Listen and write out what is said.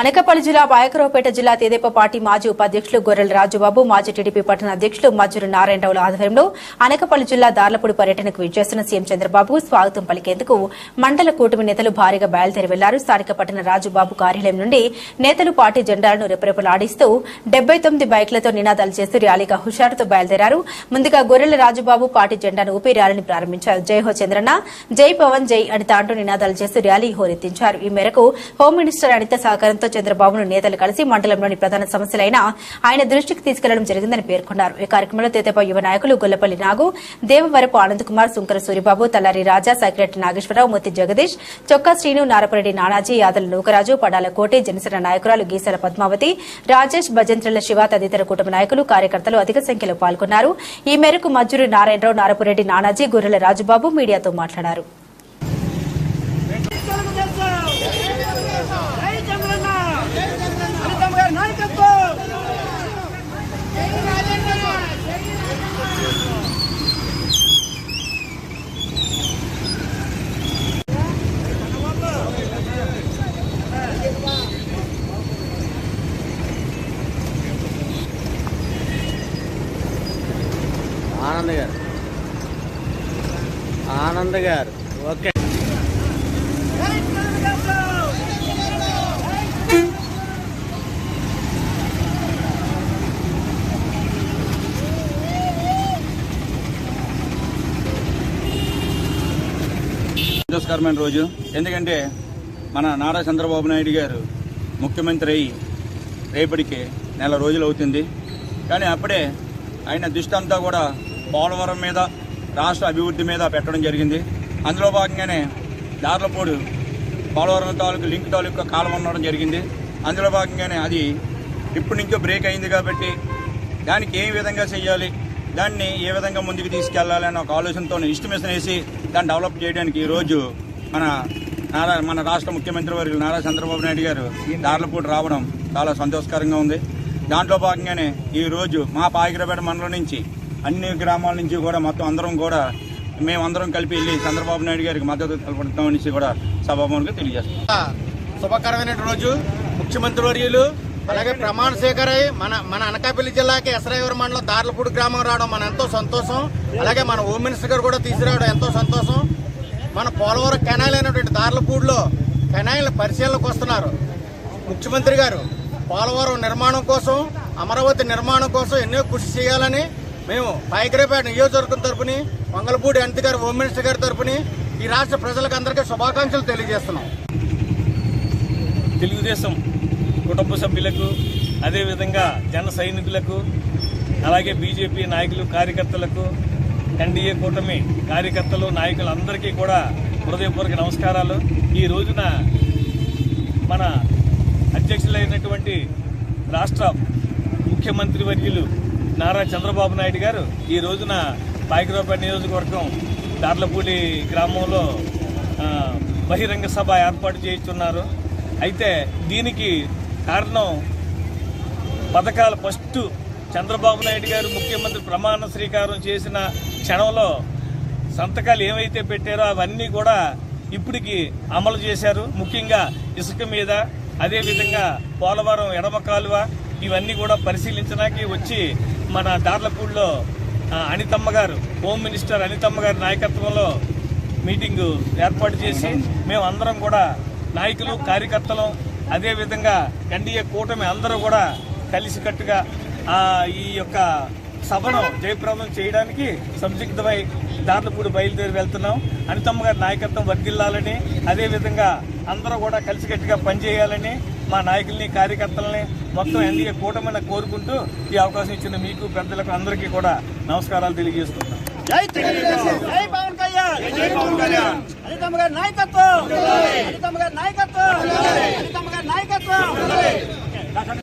అనకాపల్లి జిల్లా బాయకరావుపేట జిల్లా తెదేపా పార్టీ మాజీ ఉపాధ్యక్షులు గొర్రెల రాజుబాబు మాజీ టీడీపీ పట్టణ అధ్యక్షులు మజ్జూరు నారాయణరావుల ఆధ్వర్యంలో అనకాపల్లి జిల్లా దార్లపూడి పర్యటనకు విచ్చేస్తున్న సీఎం చంద్రబాబు స్వాగతం పలికేందుకు మండల కూటమి నేతలు భారీగా బయలుదేరి వెళ్ళారు. స్థానిక పట్టణ రాజుబాబు కార్యాలయం నుండి నేతలు పార్టీ జెండాలను రెపరెపలాడిస్తూ డెబ్బై తొమ్మిది బైక్లతో నినాదాలు చేస్తూ ర్యాలీగా హుషారుతో బయలుదేరారు. ముందుగా గొర్రెల రాజుబాబు పార్టీ జెండాను ఊపి ర్యాలీని ప్రారంభించారు. జై హో చంద్రన్న జై పవన్ జై అని తాంటూ నినాదాలు చేస్తూ ర్యాలీ హోరెత్తించారు. ఈ మేరకు హోం మినిస్టర్ అనిత సహకారంతో చంద్రబాబును నేతలు కలిసి మండలంలోని ప్రధాన సమస్యలైన ఆయన దృష్టికి తీసుకెళ్ళడం జరిగిందని పేర్కొన్నారు. ఈ కార్యక్రమంలో తెదేపా యువ నాయకులు గొల్లపల్లి నాగు దేవవరపు ఆనందకుమార్ శుంకర సుంకర సూరిబాబు తల్లారి రాజా సెక్రటరీ నాగేశ్వరరావు మొత్తి జగదీష్ చొక్కా శ్రీను నారపరెడ్డి నానాజీ యాదల నూకరాజు పడాల కోటి జనసేన నాయకురాలు గీసల పద్మావతి రాజేష్ భజంత్రల శివ తదితర కుటుంబ నాయకులు కార్యకర్తలు అధిక సంఖ్యలో పాల్గొన్నారు. ఈ మేరకు మజ్జూరి నారాయణరావు నారపురెడ్డి నానాజీ గొర్రెల రాజుబాబు మీడియాతో మాట్లాడారు జై చంద్రన్న ఫలితం గారి నాయకత్వం ఆనంద్ గారు. ఆనంద్ గారు ఓకే. సంతోషకరమైన రోజు. ఎందుకంటే మన నారా చంద్రబాబు నాయుడు గారు ముఖ్యమంత్రి అయ్యి రేపటికి నెల రోజులు అవుతుంది. కానీ అప్పుడే ఆయన దుష్టంతా కూడా పోలవరం మీద రాష్ట్ర అభివృద్ధి మీద పెట్టడం జరిగింది. అందులో భాగంగానే దార్లపూడు పోలవరం తాలూకు లింక్ తాలూకు కాలం ఉండడం జరిగింది. అందులో భాగంగానే అది ఇప్పటి నుంచో బ్రేక్ అయింది కాబట్టి దానికి ఏ విధంగా చేయాలి దాన్ని ఏ విధంగా ముందుకు తీసుకెళ్ళాలి అనే ఒక ఆలోచనతో ఇస్టిమేషన్ వేసి దాన్ని డెవలప్ చేయడానికి ఈరోజు మన నారా మన రాష్ట్ర ముఖ్యమంత్రి వర్యులు నారా చంద్రబాబు నాయుడు గారు దార్లపూడి రావడం చాలా సంతోషకరంగా ఉంది. దాంట్లో భాగంగానే ఈరోజు మా పాయకరపేట మండలం నుంచి అన్ని గ్రామాల నుంచి కూడా మొత్తం అందరం కూడా మేమందరం కలిపి వెళ్ళి చంద్రబాబు నాయుడు గారికి మద్దతు తెలపడం అనేసి కూడా సభాముఖంగా తెలియజేస్తాం శుభకరమైన రోజు. ముఖ్యమంత్రి వర్యులు అలాగే ప్రమాణ స్వీకారై మన మన అనకాపల్లి జిల్లాకి ఎసరాయవరం మండలం దార్లపూడి గ్రామం రావడం మన ఎంతో సంతోషం. అలాగే మన హోమ్ మినిస్టర్ గారు కూడా తీసుకురావడం ఎంతో సంతోషం. మన పోలవరం కెనాల్ అయినటువంటి దార్లపూడిలో కెనాయిల్ పరిశీలనకు వస్తున్నారు. ముఖ్యమంత్రి గారు పోలవరం నిర్మాణం కోసం అమరావతి నిర్మాణం కోసం ఎన్నో కృషి చేయాలని మేము పాయకరేపేట నియోజకవర్గం తరపుని మంగళపూడి అంతి గారు హోమ్ మినిస్టర్ గారి తరపుని ఈ రాష్ట్ర ప్రజలకు అందరికీ శుభాకాంక్షలు తెలియజేస్తున్నాం. తెలుగుదేశం కుటుంబ సభ్యులకు అదేవిధంగా జన సైనికులకు అలాగే బీజేపీ నాయకులు కార్యకర్తలకు ఎన్డీఏ కూటమి కార్యకర్తలు నాయకులందరికీ కూడా హృదయపూర్వక నమస్కారాలు. ఈ రోజున మన అధ్యక్షులైనటువంటి రాష్ట్ర ముఖ్యమంత్రి వర్యులు నారా చంద్రబాబు నాయుడు గారు ఈ రోజున పాయకరావుపేట నియోజకవర్గం దార్లపూడి గ్రామంలో బహిరంగ సభ ఏర్పాటు చేస్తున్నారు అయితే దీనికి కారణం పథకాల ఫస్ట్ చంద్రబాబు నాయుడు గారు ముఖ్యమంత్రి ప్రమాణ స్వీకారం చేసిన క్షణంలో సంతకాలు ఏవైతే పెట్టారో అవన్నీ కూడా ఇప్పటికి అమలు చేశారు. ముఖ్యంగా ఇసుక మీద అదేవిధంగా పోలవరం ఎడమ కాలువ ఇవన్నీ కూడా పరిశీలించడానికి వచ్చి మన దార్లపూడిలో అనితమ్మ గారు హోమ్ మినిస్టర్ అనితమ్మ గారి నాయకత్వంలో మీటింగు ఏర్పాటు చేసి మేము అందరం కూడా నాయకులు కార్యకర్తలు అదేవిధంగా ఎన్డీఏ కూటమి అందరూ కూడా కలిసికట్టుగా ఈ యొక్క సభను జయప్రదం చేయడానికి సంసిగ్ధమై దార్లపూడి బయలుదేరి వెళ్తున్నాం. అనితమ్మ గారి నాయకత్వం వర్ధిల్లాలని అదేవిధంగా అందరూ కూడా కలిసికట్టుగా పనిచేయాలని మా నాయకుల్ని కార్యకర్తలని మొత్తం ఎన్డీఏ కూటమిని కోరుకుంటూ ఈ అవకాశం ఇచ్చిన మీకు పెద్దలకు అందరికీ కూడా నమస్కారాలు తెలియజేస్తున్నాం. జై తెలుగుదేశం. జై పవన్ కళ్యాణ్. జై పవన్ కళ్యాణ్. అనితమ్మ గారి నాయకత్వం. అనితమ్మ గారి నాయకత్వం. అనితమ్మ గారి నాయకత్వం.